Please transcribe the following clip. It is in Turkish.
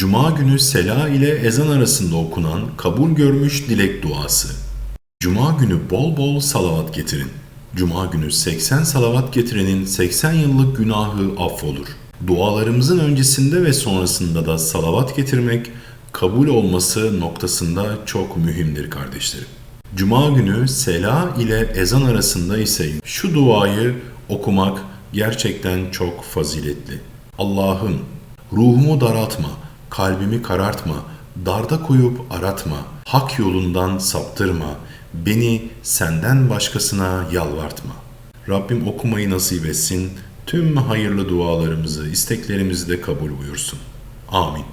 Cuma günü sela ile ezan arasında okunan kabul görmüş dilek duası. Cuma günü bol bol salavat getirin. Cuma günü 80 salavat getirenin 80 yıllık günahı affolur. Dualarımızın öncesinde ve sonrasında da salavat getirmek kabul olması noktasında çok mühimdir kardeşlerim. Cuma günü sela ile ezan arasında ise şu duayı okumak gerçekten çok faziletli. Allah'ım ruhumu daraltma, kalbimi karartma, darda koyup aratma, hak yolundan saptırma, beni senden başkasına yalvartma. Rabbim okumayı nasip etsin, tüm hayırlı dualarımızı, isteklerimizi de kabul buyursun. Amin.